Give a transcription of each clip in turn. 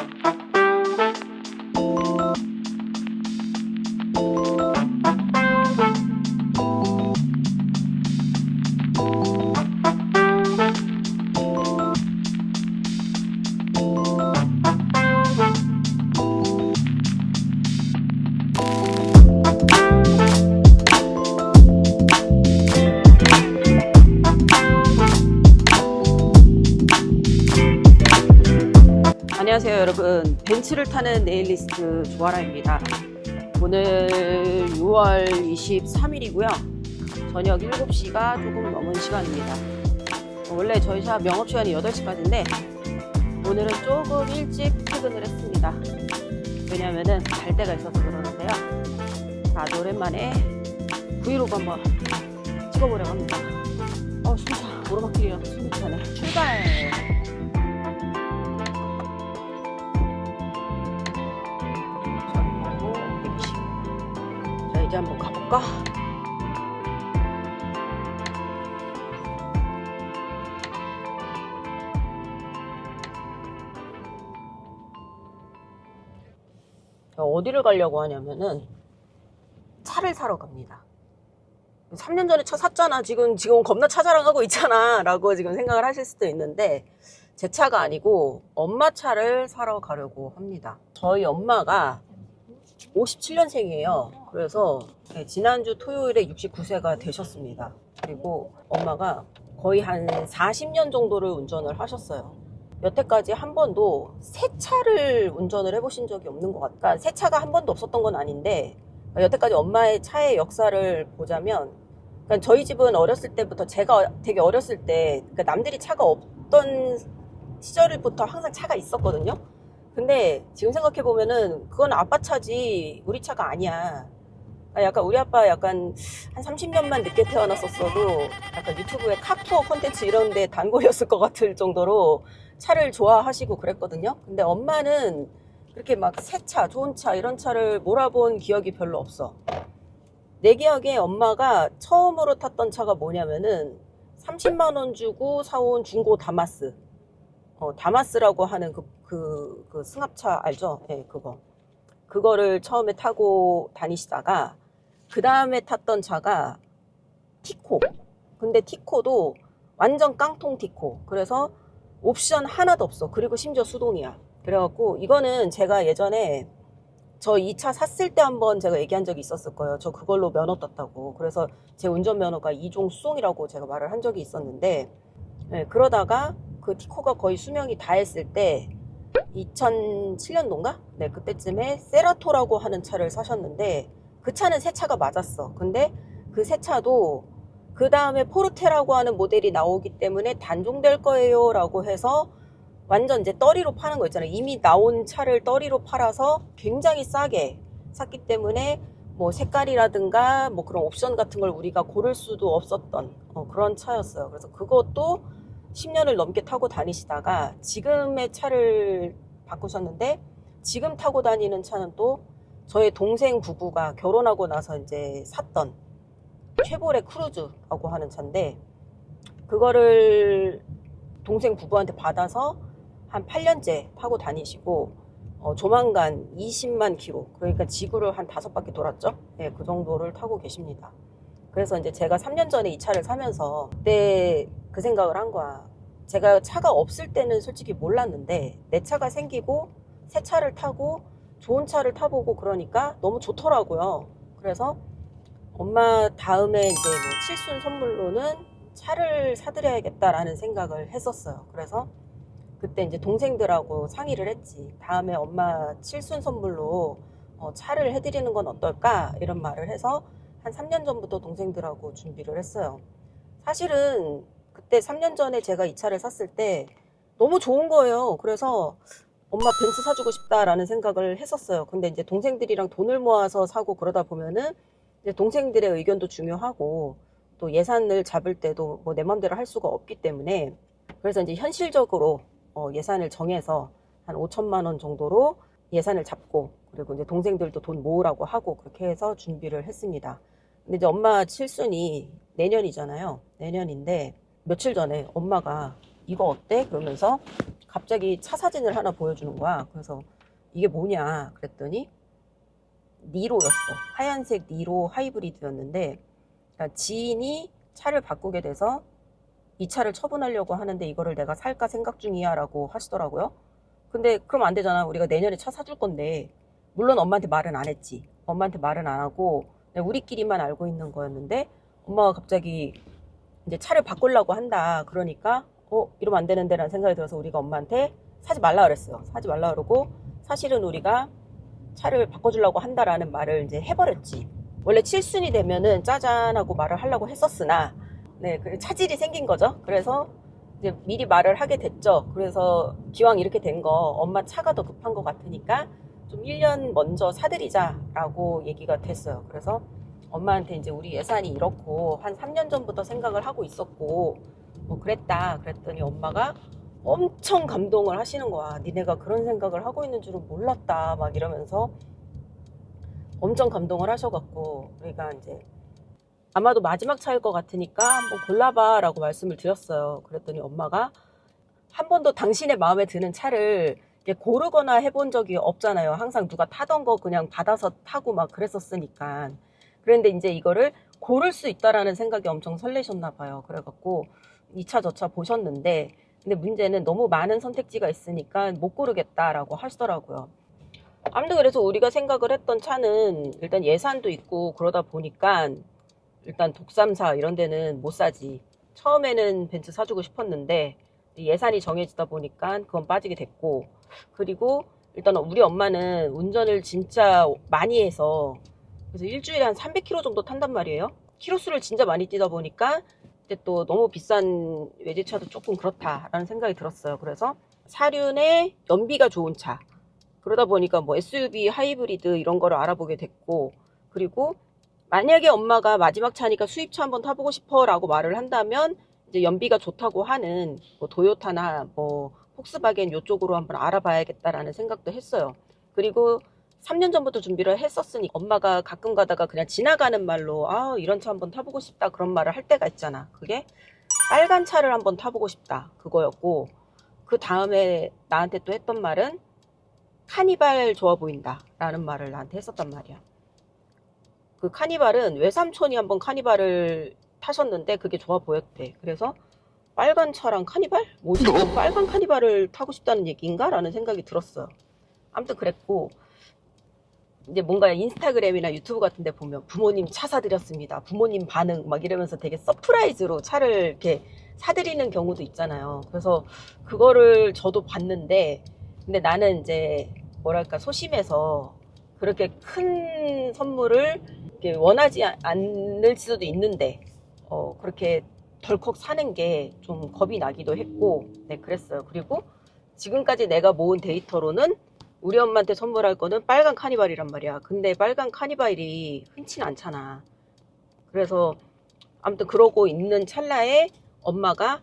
안녕 벤츠를 타는 네일리스트 조아라입니다. 오늘 6월 23일이고요. 저녁 7시가 조금 넘은 시간입니다. 원래 저희 샵 영업시간이 8시까지인데 오늘은 조금 일찍 퇴근을 했습니다. 왜냐면은 갈 데가 있어서 그러는데요. 아주 오랜만에 브이로그 한번 찍어보려고 합니다. 어 숨차 오르막길이라서 숨이 차네 출발 자, 어디를 가려고 하냐면은 차를 사러 갑니다. 3년 전에 차 샀잖아. 지금 지금 겁나 차 자랑하고 있잖아 라고 지금 생각을 하실 수도 있는데 제 차가 아니고 엄마 차를 사러 가려고 합니다. 저희 엄마가 57년생이에요. 그래서 네, 지난주 토요일에 69세가 되셨습니다. 그리고 엄마가 거의 한 40년 정도를 운전을 하셨어요. 여태까지 한 번도 새 차를 운전을 해보신 적이 없는 것 같아요. 그러니까 새 차가 한 번도 없었던 건 아닌데 여태까지 엄마의 차의 역사를 보자면 그러니까 저희 집은 어렸을 때부터 제가 되게 어렸을 때 그러니까 남들이 차가 없던 시절부터 항상 차가 있었거든요. 근데 지금 생각해 보면은 그건 아빠 차지 우리 차가 아니야. 아, 약간 우리 아빠 약간 한 30년만 늦게 태어났었어도 약간 유튜브에 카푸어 콘텐츠 이런 데 단골이었을 것 같을 정도로 차를 좋아하시고 그랬거든요. 근데 엄마는 그렇게 막 새 차, 좋은 차 이런 차를 몰아본 기억이 별로 없어. 내 기억에 엄마가 처음으로 탔던 차가 뭐냐면은 30만 원 주고 사온 중고 다마스. 어, 다마스라고 하는 그, 그, 그 승합차 알죠? 예, 그거. 그거를 처음에 타고 다니시다가 그 다음에 탔던 차가 티코. 근데 티코도 완전 깡통 티코. 그래서 옵션 하나도 없어. 그리고 심지어 수동이야. 그래갖고 이거는 제가 예전에 저 이 차 샀을 때 한번 제가 얘기한 적이 있었을 거예요. 저 그걸로 면허 땄다고. 그래서 제 운전면허가 이종 수송이라고 제가 말을 한 적이 있었는데 예, 그러다가 그 티코가 거의 수명이 다 했을 때 2007년도인가? 네, 그때쯤에 세라토라고 하는 차를 사셨는데 그 차는 새 차가 맞았어. 근데 그 새 차도 그 다음에 포르테라고 하는 모델이 나오기 때문에 단종될 거예요 라고 해서 완전 이제 떨이로 파는 거 있잖아요. 이미 나온 차를 떨이로 팔아서 굉장히 싸게 샀기 때문에 뭐 색깔이라든가 뭐 그런 옵션 같은 걸 우리가 고를 수도 없었던 어, 그런 차였어요. 그래서 그것도 10년을 넘게 타고 다니시다가 지금의 차를 바꾸셨는데 지금 타고 다니는 차는 또 저의 동생 부부가 결혼하고 나서 이제 샀던 최보레 크루즈라고 하는 차인데 그거를 동생 부부한테 받아서 한 8년째 타고 다니시고 어, 조만간 20만 킬로 그러니까 지구를 한 다섯 바퀴 돌았죠. 네, 그 정도를 타고 계십니다. 그래서 이제 제가 3년 전에 이 차를 사면서 그때 그 생각을 한 거야. 제가 차가 없을 때는 솔직히 몰랐는데 내 차가 생기고 새 차를 타고 좋은 차를 타보고 그러니까 너무 좋더라고요. 그래서 엄마 다음에 이제 뭐 칠순 선물로는 차를 사드려야겠다라는 생각을 했었어요. 그래서 그때 이제 동생들하고 상의를 했지. 다음에 엄마 칠순 선물로 어, 차를 해드리는 건 어떨까? 이런 말을 해서 한 3년 전부터 동생들하고 준비를 했어요. 사실은 그때 3년 전에 제가 이 차를 샀을 때 너무 좋은 거예요. 그래서 엄마 벤츠 사주고 싶다라는 생각을 했었어요. 근데 이제 동생들이랑 돈을 모아서 사고 그러다 보면은 이제 동생들의 의견도 중요하고 또 예산을 잡을 때도 뭐 내 맘대로 할 수가 없기 때문에 그래서 이제 현실적으로 어, 예산을 정해서 한 5천만 원 정도로 예산을 잡고 그리고 이제 동생들도 돈 모으라고 하고 그렇게 해서 준비를 했습니다. 근데 이제 엄마 칠순이 내년이잖아요. 내년인데 며칠 전에 엄마가 이거 어때? 그러면서 갑자기 차 사진을 하나 보여주는 거야. 그래서 이게 뭐냐 그랬더니 니로였어. 하얀색 니로 하이브리드였는데 그러니까 지인이 차를 바꾸게 돼서 이 차를 처분하려고 하는데 이거를 내가 살까 생각 중이야 라고 하시더라고요. 근데 그럼 안 되잖아. 우리가 내년에 차 사줄 건데 물론 엄마한테 말은 안 했지. 엄마한테 말은 안 하고 우리끼리만 알고 있는 거였는데 엄마가 갑자기 이제 차를 바꾸려고 한다. 그러니까 어 이러면 안 되는데 라는 생각이 들어서 우리가 엄마한테 사지 말라 그랬어요. 사지 말라 그러고 사실은 우리가 차를 바꿔주려고 한다라는 말을 이제 해버렸지. 원래 7순이 되면은 짜잔하고 말을 하려고 했었으나 네, 그 차질이 생긴 거죠. 그래서 이제 미리 말을 하게 됐죠. 그래서 기왕 이렇게 된 거 엄마 차가 더 급한 것 같으니까 좀 1년 먼저 사드리자라고 얘기가 됐어요. 그래서 엄마한테 이제 우리 예산이 이렇고 한 3년 전부터 생각을 하고 있었고 뭐 그랬다 그랬더니 엄마가 엄청 감동을 하시는 거야. 니네가 그런 생각을 하고 있는 줄은 몰랐다 막 이러면서 엄청 감동을 하셔갖고 우리가 이제 아마도 마지막 차일 것 같으니까 한번 골라봐 라고 말씀을 드렸어요. 그랬더니 엄마가 한 번도 당신의 마음에 드는 차를 이렇게 고르거나 해본 적이 없잖아요. 항상 누가 타던 거 그냥 받아서 타고 막 그랬었으니까. 그런데 이제 이거를 고를 수 있다라는 생각이 엄청 설레셨나 봐요. 그래갖고 이차저차 보셨는데 근데 문제는 너무 많은 선택지가 있으니까 못 고르겠다라고 하시더라고요. 아무튼 그래서 우리가 생각을 했던 차는 일단 예산도 있고 그러다 보니까 일단 독삼사 이런 데는 못 사지. 처음에는 벤츠 사주고 싶었는데 예산이 정해지다 보니까 그건 빠지게 됐고 그리고 일단 우리 엄마는 운전을 진짜 많이 해서 그래서 일주일에 한 300km 정도 탄단 말이에요. 키로수를 진짜 많이 뛰다 보니까 근데 또 너무 비싼 외제차도 조금 그렇다라는 생각이 들었어요. 그래서 사륜에 연비가 좋은 차. 그러다 보니까 뭐 SUV 하이브리드 이런 거를 알아보게 됐고 그리고 만약에 엄마가 마지막 차니까 수입차 한번 타보고 싶어 라고 말을 한다면 이제 연비가 좋다고 하는 뭐 도요타나 뭐 폭스바겐 요쪽으로 한번 알아봐야겠다라는 생각도 했어요. 그리고 3년 전부터 준비를 했었으니 엄마가 가끔 가다가 그냥 지나가는 말로 아 이런 차 한번 타보고 싶다 그런 말을 할 때가 있잖아. 그게 빨간 차를 한번 타보고 싶다 그거였고 그 다음에 나한테 또 했던 말은 카니발 좋아 보인다 라는 말을 나한테 했었단 말이야. 그 카니발은 외삼촌이 한번 카니발을 타셨는데 그게 좋아 보였대. 그래서 빨간 차랑 카니발? 뭐지? 그 빨간 카니발을 타고 싶다는 얘기인가? 라는 생각이 들었어요. 아무튼 그랬고 이제 뭔가 인스타그램이나 유튜브 같은 데 보면 부모님 차 사드렸습니다. 부모님 반응 막 이러면서 되게 서프라이즈로 차를 이렇게 사드리는 경우도 있잖아요. 그래서 그거를 저도 봤는데 근데 나는 이제 뭐랄까 소심해서 그렇게 큰 선물을 원하지 않을 수도 있는데 어 그렇게 덜컥 사는 게 좀 겁이 나기도 했고 네 그랬어요. 그리고 지금까지 내가 모은 데이터로는 우리 엄마한테 선물할 거는 빨간 카니발이란 말이야. 근데 빨간 카니발이 흔치는 않잖아. 그래서 아무튼 그러고 있는 찰나에 엄마가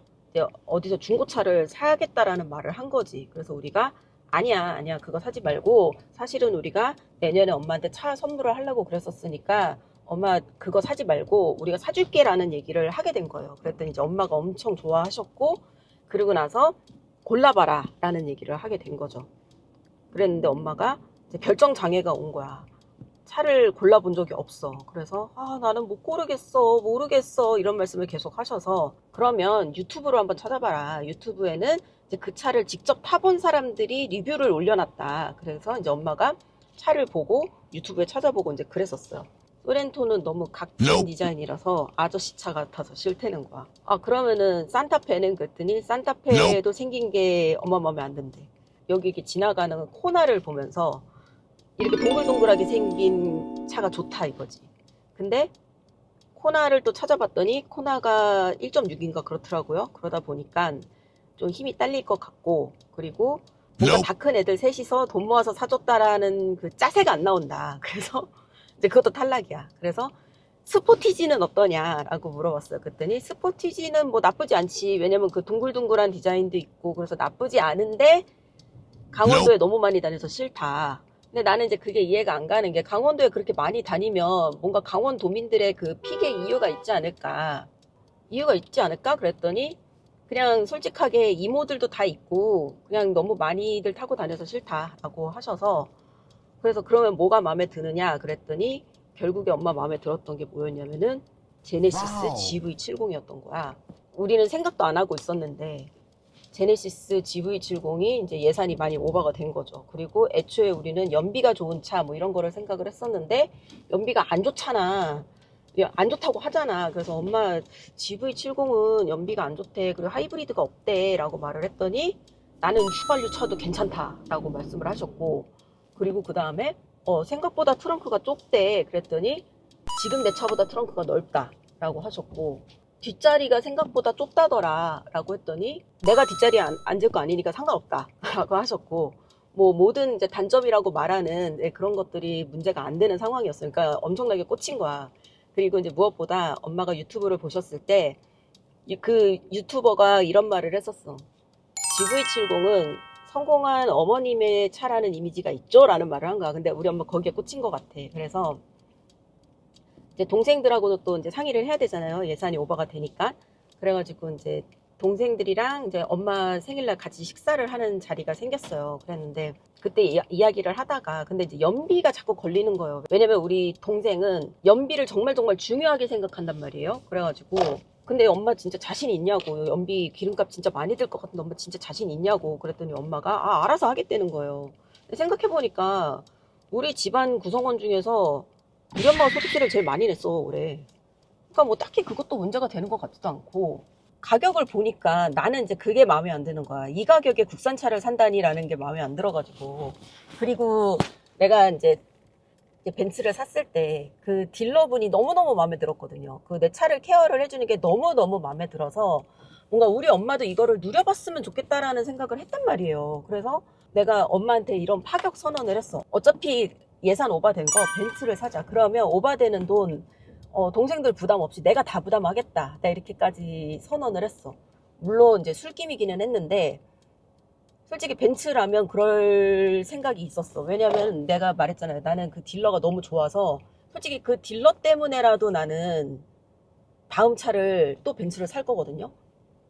어디서 중고차를 사야겠다라는 말을 한 거지. 그래서 우리가 아니야, 아니야, 그거 사지 말고 사실은 우리가 내년에 엄마한테 차 선물을 하려고 그랬었으니까 엄마 그거 사지 말고 우리가 사줄게 라는 얘기를 하게 된 거예요. 그랬더니 이제 엄마가 엄청 좋아하셨고 그리고 나서 골라봐라 라는 얘기를 하게 된 거죠. 그랬는데 엄마가 결정 장애가 온 거야. 차를 골라본 적이 없어. 그래서 아 나는 못 고르겠어, 모르겠어 이런 말씀을 계속 하셔서 그러면 유튜브로 한번 찾아봐라. 유튜브에는 이제 그 차를 직접 타본 사람들이 리뷰를 올려놨다. 그래서 이제 엄마가 차를 보고 유튜브에 찾아보고 이제 그랬었어요. 소렌토는 너무 각진 디자인이라서 아저씨 차 같아서 싫다는 거야. 아 그러면은 산타페는 그랬더니 산타페도 생긴 게 마음에 안 든대. 여기 이렇게 지나가는 코나를 보면서 이렇게 동글동글하게 생긴 차가 좋다 이거지. 근데 코나를 또 찾아봤더니 코나가 1.6인가 그렇더라고요. 그러다 보니까 좀 힘이 딸릴 것 같고 그리고 뭔가 다큰 애들 셋이서 돈 모아서 사줬다라는 그 짜세가 안 나온다. 그래서 이제 그것도 탈락이야. 그래서 스포티지는 어떠냐라고 물어봤어요. 그랬더니 스포티지는 뭐 나쁘지 않지. 왜냐면 그 둥글둥글한 디자인도 있고 그래서 나쁘지 않은데 강원도에 너무 많이 다녀서 싫다. 근데 나는 이제 그게 이해가 안 가는 게 강원도에 그렇게 많이 다니면 뭔가 강원도민들의 그 픽의 이유가 있지 않을까. 이유가 있지 않을까? 그랬더니 그냥 솔직하게 이모들도 다 있고 그냥 너무 많이들 타고 다녀서 싫다라고 하셔서 그래서 그러면 뭐가 마음에 드느냐 그랬더니 결국에 엄마 마음에 들었던 게 뭐였냐면은 제네시스 와우. GV70이었던 거야. 우리는 생각도 안 하고 있었는데 제네시스 GV70이 이제 예산이 많이 오버가 된 거죠. 그리고 애초에 우리는 연비가 좋은 차 뭐 이런 거를 생각을 했었는데 연비가 안 좋잖아. 야, 안 좋다고 하잖아. 그래서 엄마 GV70은 연비가 안 좋대. 그리고 하이브리드가 없대. 라고 말을 했더니 나는 휘발유 차도 괜찮다 라고 말씀을 하셨고 그리고 그 다음에 어, 생각보다 트렁크가 좁대. 그랬더니 지금 내 차보다 트렁크가 넓다 라고 하셨고 뒷자리가 생각보다 좁다더라 라고 했더니 내가 뒷자리에 안- 앉을 거 아니니까 상관없다 라고 하셨고 뭐 모든 이제 단점이라고 말하는 네, 그런 것들이 문제가 안 되는 상황이었어요. 그러니까 엄청나게 꽂힌 거야. 그리고 이제 무엇보다 엄마가 유튜브를 보셨을 때 그 유튜버가 이런 말을 했었어. GV70은 성공한 어머님의 차라는 이미지가 있죠? 라는 말을 한 거야. 근데 우리 엄마 거기에 꽂힌 것 같아. 그래서 이제 동생들하고도 또 이제 상의를 해야 되잖아요. 예산이 오버가 되니까. 그래가지고 이제 동생들이랑 이제 엄마 생일날 같이 식사를 하는 자리가 생겼어요. 그랬는데 그때 이야, 이야기를 하다가 근데 이제 연비가 자꾸 걸리는 거예요. 왜냐면 우리 동생은 연비를 정말 정말 중요하게 생각한단 말이에요. 그래가지고 근데 엄마 진짜 자신 있냐고 연비 기름값 진짜 많이 들 것 같은데 엄마 진짜 자신 있냐고 그랬더니 엄마가 아 알아서 하겠다는 거예요. 생각해 보니까 우리 집안 구성원 중에서 우리 엄마가 소득세를 제일 많이 냈어 올해. 그러니까 뭐 딱히 그것도 문제가 되는 것 같지도 않고 가격을 보니까 나는 이제 그게 마음에 안 드는 거야. 이 가격에 국산차를 산다니라는 게 마음에 안 들어가지고 그리고 내가 이제 벤츠를 샀을 때 그 딜러분이 너무너무 마음에 들었거든요. 그 내 차를 케어를 해주는 게 너무너무 마음에 들어서 뭔가 우리 엄마도 이거를 누려봤으면 좋겠다라는 생각을 했단 말이에요. 그래서 내가 엄마한테 이런 파격 선언을 했어. 어차피 예산 오바된 거 벤츠를 사자. 그러면 오바되는 돈 어, 동생들 부담 없이 내가 다 부담하겠다. 나 이렇게까지 선언을 했어. 물론 이제 술김이기는 했는데 솔직히 벤츠라면 그럴 생각이 있었어. 왜냐면 내가 말했잖아요. 나는 그 딜러가 너무 좋아서 솔직히 그 딜러 때문에라도 나는 다음 차를 또 벤츠를 살 거거든요.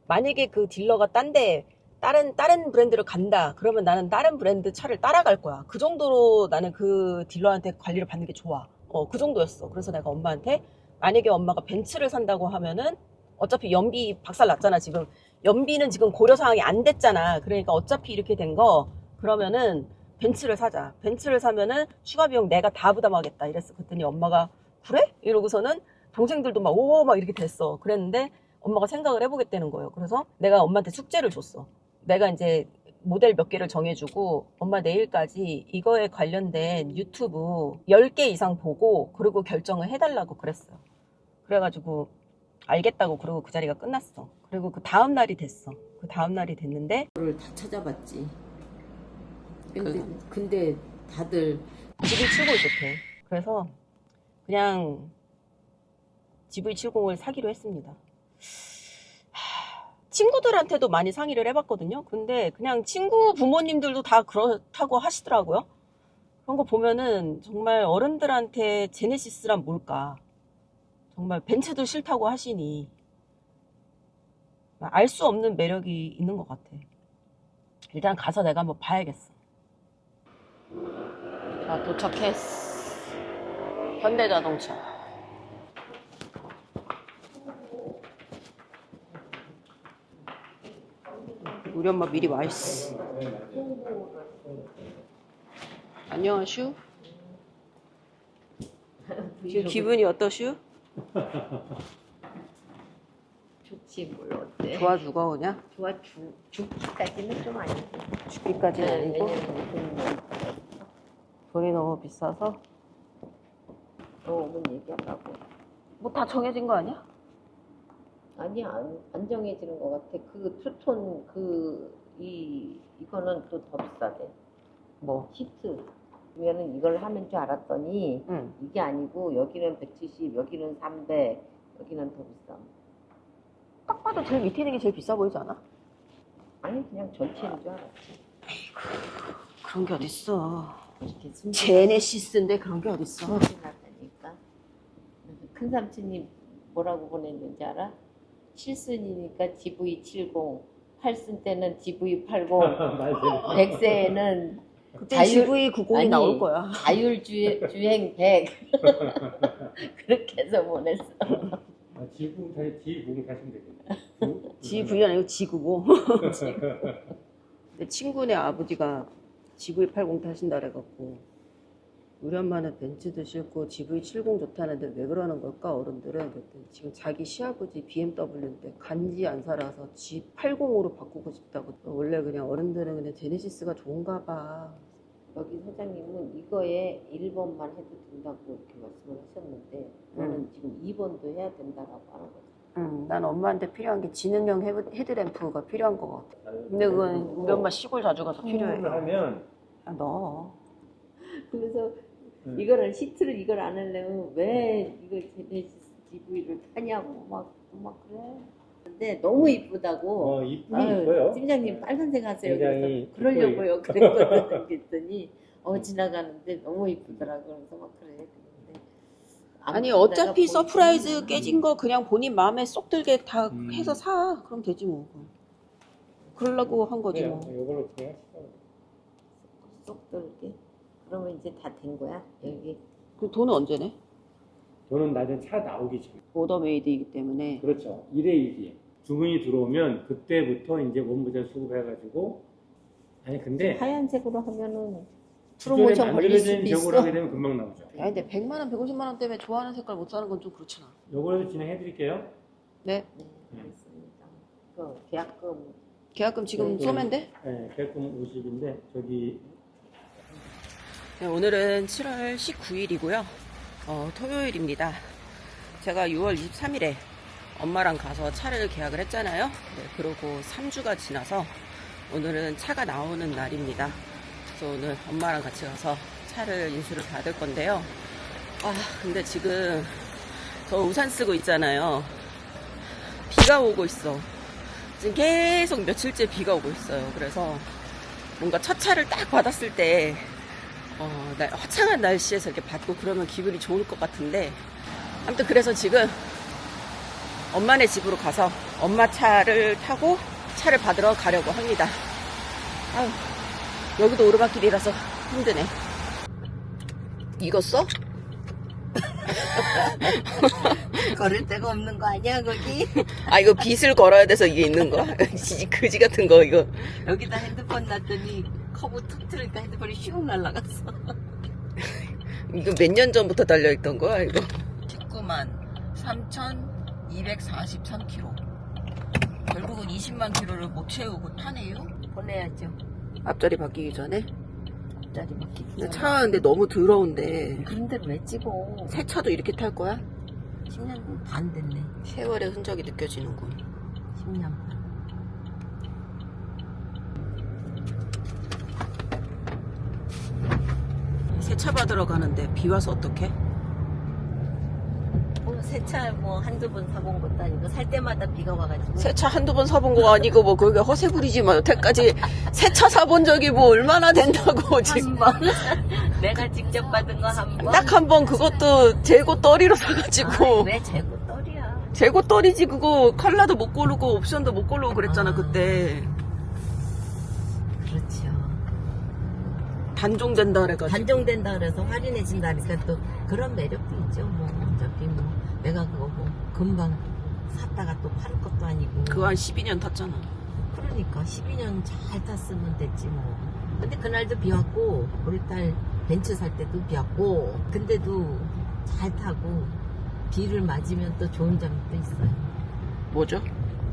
만약에 그 딜러가 딴데 다른 다른 브랜드를 간다. 그러면 나는 다른 브랜드 차를 따라갈 거야. 그 정도로 나는 그 딜러한테 관리를 받는 게 좋아. 어, 그 정도였어. 그래서 내가 엄마한테 만약에 엄마가 벤츠를 산다고 하면은 어차피 연비 박살 났잖아. 지금 연비는 지금 고려 사항이 안 됐잖아. 그러니까 어차피 이렇게 된 거 그러면은 벤츠를 사자. 벤츠를 사면은 추가 비용 내가 다 부담하겠다. 이랬어. 그랬더니 엄마가 그래? 이러고서는 동생들도 막오막 이렇게 됐어. 그랬는데 엄마가 생각을 해보겠다는 거예요. 그래서 내가 엄마한테 숙제를 줬어. 내가 이제 모델 몇 개를 정해주고 엄마 내일까지 이거에 관련된 유튜브 10개 이상 보고 그리고 결정을 해달라고 그랬어요. 그래가지고 알겠다고 그러고 그 자리가 끝났어. 그리고 그 다음 날이 됐어. 그 다음 날이 됐는데 그걸 다 찾아봤지. 근데, 그- 근데 다들 집을 치고 있었대. 그래서 그냥 GV70을 사기로 했습니다. 하, 친구들한테도 많이 상의를 해봤거든요. 근데 그냥 친구 부모님들도 다 그렇다고 하시더라고요. 그런 거 보면은 정말 어른들한테 제네시스란 뭘까? 정말 벤츠도 싫다고 하시니 알 수 없는 매력이 있는 것 같아. 일단 가서 내가 한번 봐야겠어. 자, 도착했어. 현대자동차. 우리 엄마 미리 와 있어. 안녕하슈. 지금 기분이 어떠슈? 좋지 뭘 어때? 좋아 죽어 그냥? 좋아 죽 죽기까지는 좀 아니고. 죽기까지는 아니고 왜냐면 돈 돈이 너무 비싸서 너무 얘기하라고. 뭐 다 정해진 거 아니야? 아니 안, 안 정해지는 것 같아. 그 투톤 그 이 이거는 또 더 비싸대. 뭐? 시트. 그러면은 이걸 하면 줄 알았더니 응. 이게 아니고 여기는 170, 여기는 300, 여기는 더 비싸. 딱 봐도 제일 밑에 있는 게 제일 비싸 보이지 않아? 아니 그냥 전체인 줄 알았지. 그런 게 어딨어. 이렇게 순 제네시스인데 그런 게 어딨어. 나다니까. 큰 삼촌이 뭐라고 보냈는지 알아? 7순이니까 GV70, 8순 때는 GV80, 맞아요. 100세에는 그때 자율- GV90이 아니, 나올 거야. 자율주행 100 그렇게 해서 보냈어. 아, 지구 다시 지구 가시면 되겠네. GV 아니고 G90. 내 친구네 아버지가 GV80 타신다 그래갖고 우리 엄마는 벤츠도 싫고 GV70 좋다는데 왜 그러는 걸까 어른들은 그랬더니 지금 자기 시아버지 BMW인데 간지 안 살아서 G80으로 바꾸고 싶다고 원래 그냥 어른들은 그냥 제네시스가 좋은가 봐 여기 사장님은 이거에 1번만 해도 된다고 이렇게 말씀을 하셨는데 나는 지금 2번도 해야 된다라고 하는 거죠. 응, 난 엄마한테 필요한 게 지능형 헤드- 헤드램프가 필요한 것 같아 근데 그건 우리 엄마 시골 자주 가서 필요해 필요를 하면 아, 넣어 그래서 네. 이거를 시트를 이걸 안 하려면 왜 이거 제네시스 GV를 타냐고 막, 막 그래. 근데 너무 이쁘다고. 어 이쁘긴 아유, 이뻐요. 팀장님 빨간색 하세요. 굉장히 그래서 그러려고요. 그랬거든. 그랬더니 어 지나가는데 너무 이쁘더라고. 그래서 막 그래. 근데 아니 어차피 서프라이즈 보이기는 깨진 거 그냥 본인 마음에 쏙 들게 다 음. 해서 사 그럼 되지 뭐 그러려고 한 거지 그래요. 뭐 이걸로 그냥 하시죠. 쏙 들게. 그러면 이제 다 된 거야. 여기 그 돈은 언제 내? 저는 낮에 차 나오기 전. 오더메이드이기 때문에 그렇죠. 1회 1이 주문이 들어오면 그때부터 이제 원부자 수급해가지고 아니 근데 하얀색으로 하면은 프로모션 걸릴 수도 있어. 하게 되면 금방 나오죠. 야 근데 100만 원 150만 원 때문에 좋아하는 색깔 못 사는 건 좀 그렇잖아 요거라도 진행해드릴게요. 네 네, 알겠습니다. 그 계약금 계약금 지금 네, 쏘면 돼? 네, 계약금 50인데 저기 네, 오늘은 7월 19일이고요 어, 토요일입니다 제가 6월 23일에 엄마랑 가서 차를 계약을 했잖아요. 네, 그러고 3주가 지나서 오늘은 차가 나오는 날입니다. 그래서 오늘 엄마랑 같이 가서 차를 인수를 받을 건데요. 아 근데 지금 저 우산 쓰고 있잖아요. 비가 오고 있어. 지금 계속 며칠째 비가 오고 있어요. 그래서 뭔가 첫 차를 딱 받았을 때 어, 날- 화창한 날씨에서 이렇게 받고 그러면 기분이 좋을 것 같은데 아무튼 그래서 지금 엄마네 집으로 가서 엄마 차를 타고 차를 받으러 가려고 합니다 아유, 여기도 오르막길이라서 힘드네 써? 걸을 데가 없는 거 아니야 거기? 아 이거 빗을 걸어야 돼서 이게 있는 거야? 그지 같은 거 이거 여기다 핸드폰 놨더니 커브 툭 트니까 핸드폰이 슉 날라갔어. 이거 몇 년 전부터 달려있던 거야 이거 19만 3,243km 결국은 20만 킬로를 못 채우고 타네요 보내야죠. 앞자리 바뀌기 전에 앞자리 바뀌. 근데 차 근데 너무 더러운데 그런데 왜 찍어? 새 차도 이렇게 탈 거야? 10년 반 됐네. 세월의 흔적이 느껴지는군 10년 반. 새 차 받으러 가는데 비 와서 어떡해? 뭐 세차 뭐 한두 번 사본 것도 아니고 살 때마다 비가 와가지고. 새차 한두 번 사본 거 아니고 뭐 그게 허세 부리지만 여태까지 새차 사본 적이 뭐 얼마나 된다고 지금 한 번. 내가 직접 받은 거 한 번. 딱 한 번 그것도 재고 떨이로 사가지고 왜 재고 떨이야? 재고 떨이지 그거 컬러도 못 고르고 옵션도 못 고르고 그랬잖아 아. 그때 그렇죠. 단종된다 그래가지고 단종된다 그래서 할인해준다니까 또 그런 매력도 있죠. 뭐 어차피 뭐 내가 그거 뭐 금방 샀다가 또 팔 것도 아니고. 그거 한 12년 탔잖아 그러니까 12년 잘 탔으면 됐지 뭐. 근데 그날도 비 왔고 우리 딸 벤츠 살 때도 비 왔고 근데도 잘 타고 비를 맞으면 또 좋은 또 있어요. 뭐죠?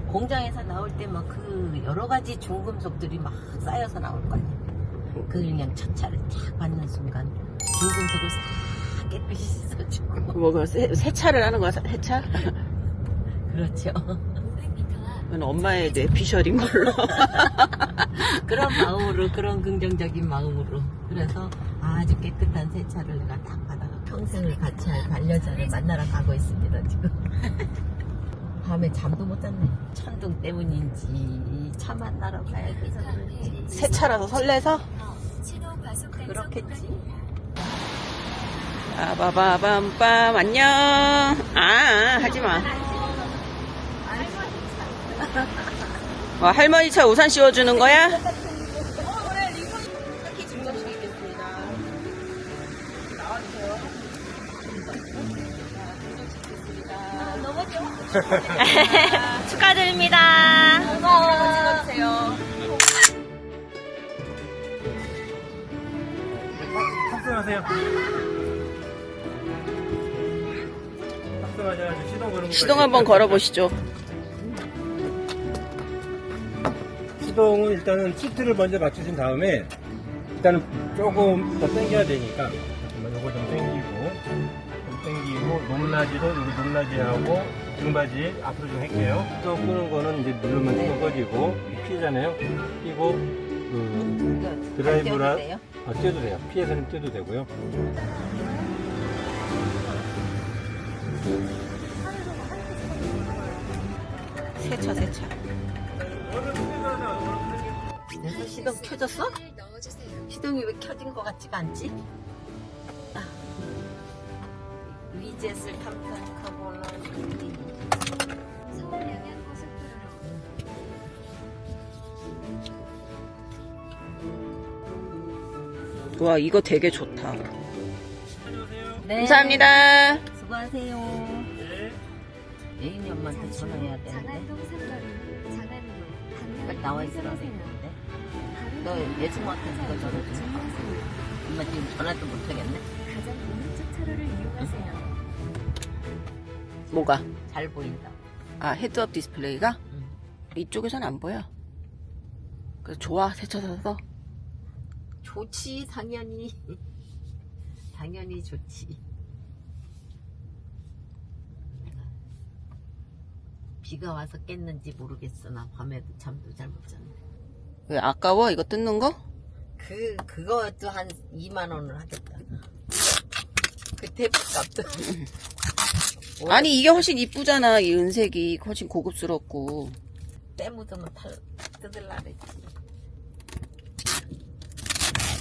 공장에서 나올 때 막 그 여러 가지 중금속들이 막 쌓여서 나올 거 아니야. 그 그냥 첫 차를 딱 받는 순간 중금속을 싹 깨끗이 씻어주고. 뭐가 새, 세차를 하는 거야 세차? 그렇죠. 그건 엄마의 뇌피셜인 걸로. 그런 마음으로 그런 긍정적인 마음으로. 그래서 아주 깨끗한 새 차를 내가 딱 받아가 평생을 같이 할 반려자를 만나러 가고 있습니다 지금. 밤에 잠도 못 잤네. 천둥 때문인지 차 만나러 가야 돼서 그런지. 세차라서 설레서? 그렇겠지 빠바바밤빰 안녕 아 하지마 와, 할머니 차 우산 씌워주는 거야? 축하드립니다. 탑승하세요. 시동 한번 걸어보시죠. 시동은 일단은 시트를 먼저 맞추신 다음에 일단은 조금 더 당겨야 되니까 잠깐만 요거 좀 당기고 좀 당기고 높낮이도 여기 높낮이하고 등받이 앞으로 좀 할게요. 또 끄는 거는 이제 누르면 또 꺼지고 피잖아요. 피고 그 드라이브라 아, 떼도 돼요. 피해서는 떼도 되고요. 세차, 세차. 내가 시동 켜졌어? 시동이 왜 켜진 것 같지가 않지? 아. 위젯을 탐탐하고는 서울 양양 고속도로로 와, 이거 되게 좋다. 네. 감사합니다. 수고하세요. 네. 애인이 엄마한테 전화해야 되는데. 빨리 나와 있으라 그랬는데. 너 예수한테 그거 전화 좀 해봐. 엄마 지금 전화도 못 하겠네. 가장 오른쪽 차로를 이용하세요. 뭐가? 잘 보인다. 아, 헤드업 디스플레이가? 응. 이쪽에선 안 보여. 그래서 좋아, 세차 사서. 좋지, 당연히. 당연히 좋지. 비가 와서 깼는지 모르겠어. 나 밤에도 잠도 잘 못 잤네. 왜 아까워? 이거 뜯는 거? 그, 그것도 한 2만 원을 하겠다. 그 테이프 값도. 아니, 이게 훨씬 이쁘잖아. 이 은색이 훨씬 고급스럽고. 때 묻으면 탈, 뜯을라 그랬지.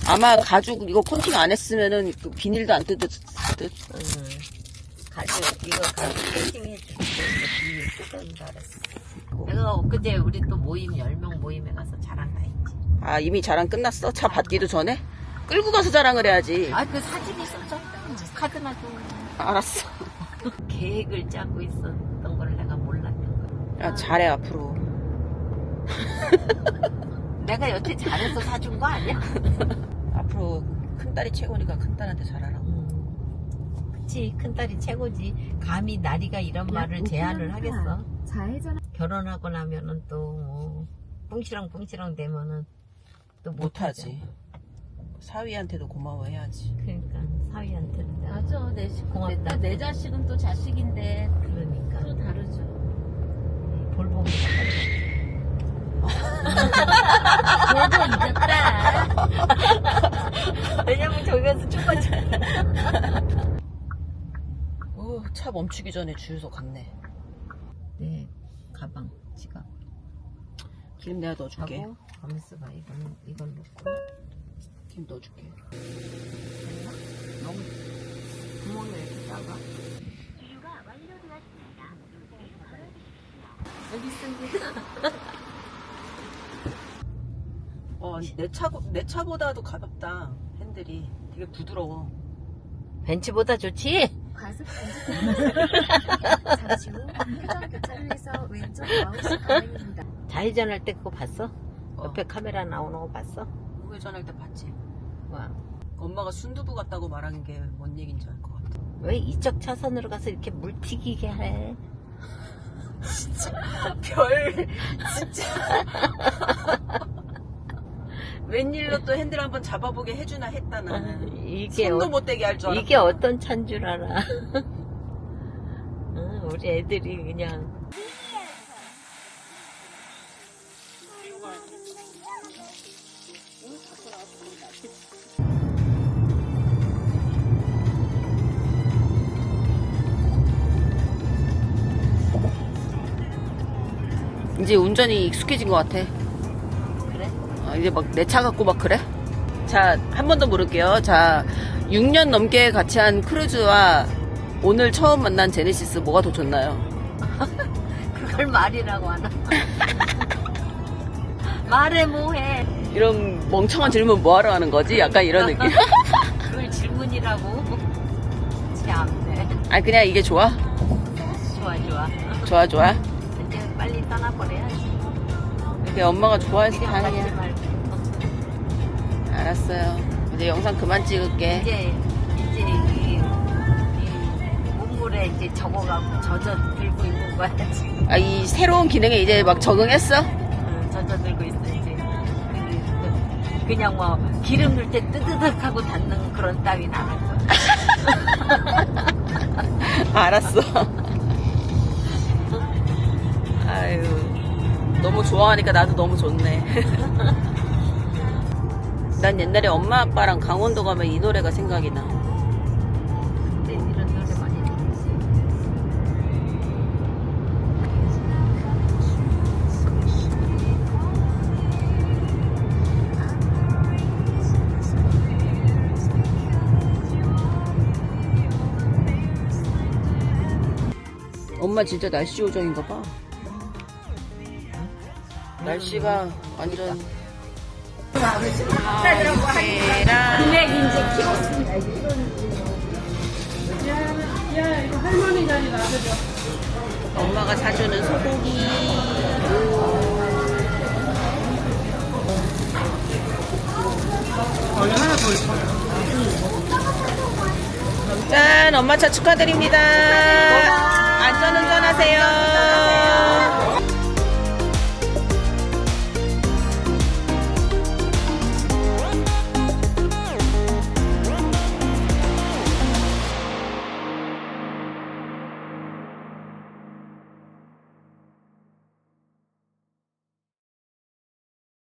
아마 가죽 이거 코팅 안 했으면은 그 비닐도 안 뜯을 듯. 응. 가죽, 이거 세팅해주고, 비닐 뜯은다 그랬어. 내가 엊그제 우리 또 모임, 10명 모임에 가서 자랑 다 했지. 아, 이미 자랑 끝났어? 차 받기도 전에? 끌고 가서 자랑을 해야지. 아, 그 사진이 있었죠? 카드나 좀. 알았어. 계획을 짜고 있었던 걸 내가 몰랐던 거야. 야, 잘해, 앞으로. 내가 여태 잘해서 사준 거 아니야? 앞으로 큰딸이 최고니까 큰딸한테 잘하라고. 음. 그치, 큰딸이 최고지. 감히 나리가 이런 말을 제안을 하겠어. 좌회전 결혼하고 나면은 또, 뭐, 뿡시렁 뿡시렁 되면은 또 못하지. 사위한테도 고마워해야지. 그러니까, 사위한테는. 맞아. 내, 시- 고맙다. 내, 내 자식은 또 자식인데 그러니까. 또 다르죠. 볼보기 그래도 이겼다. 왜냐면 저기 가서 초반에. 어, 차 멈추기 전에 주유소 갔네. 네, 가방, 지갑. 기름 내가 넣어줄게. 하고, 가만 있어 봐. 이건, 이건 넣고. 기름 넣어줄게. 너무, 구멍이 왜 이렇게 작아? 여기 있습니다. 어, 내 차, 내 차보다도 가볍다. 핸들이. 되게 부드러워. 벤츠보다 좋지? 과속 단속입니다. 잠시 후 표정 교차를 해서 왼쪽 9시 방향입니다. 좌회전할 때 그거 봤어? 어. 옆에 카메라 나오는 거 봤어? 우회전할 때 봤지? 와. 엄마가 순두부 같다고 말한 게 뭔 얘기인지 알것 같아. 왜 이쪽 차선으로 가서 이렇게 물 튀기게 해? 별, 진짜. 웬일로 또 핸들 한번 잡아보게 해주나 했다, 나는. 이게, 손도 어, 못 대게 할 줄 알았어. 이게 어떤 차인 줄 알아? 응, 우리 애들이 그냥 이제 운전이 익숙해진 것 같아. 아, 이제 막 내 차 갖고 막 그래? 자, 한 번 더 물을게요. 자, 6년 넘게 같이 한 크루즈와 오늘 처음 만난 제네시스 뭐가 더 좋나요? 그걸 말이라고 하나? 말해 뭐해? 이런 멍청한 질문 뭐하러 하는 거지? 약간 이런 느낌. 그걸 질문이라고? 참네. 아 그냥 이게 좋아? 좋아 좋아. 좋아 좋아. 이제 빨리 떠나버려야지. 이렇게 엄마가 좋아해서 다행이야. 알았어요. 이제 영상 그만 찍을게. 이제 이제 이, 이 문물에 이제 적어가고 젖어 들고 있는 거야 지금. 아 이 새로운 기능에 이제 막 적응했어? 응, 젖어 들고 있어 이제. 그- 그냥 뭐 기름 넣을 때 뜨드득 하고 닿는 그런 땀이 나는 거야. 알았어. 아유, 너무 좋아하니까 나도 너무 좋네. 난 옛날에 엄마 아빠랑 강원도 가면 이 노래가 생각이 나. 근데 이런 노래 많이 들었지. 엄마 진짜 날씨 요정인가 봐. 날씨가 완전. 엄마가 사주는 소고기. 짠, 엄마 차 축하드립니다. 안전 운전하세요.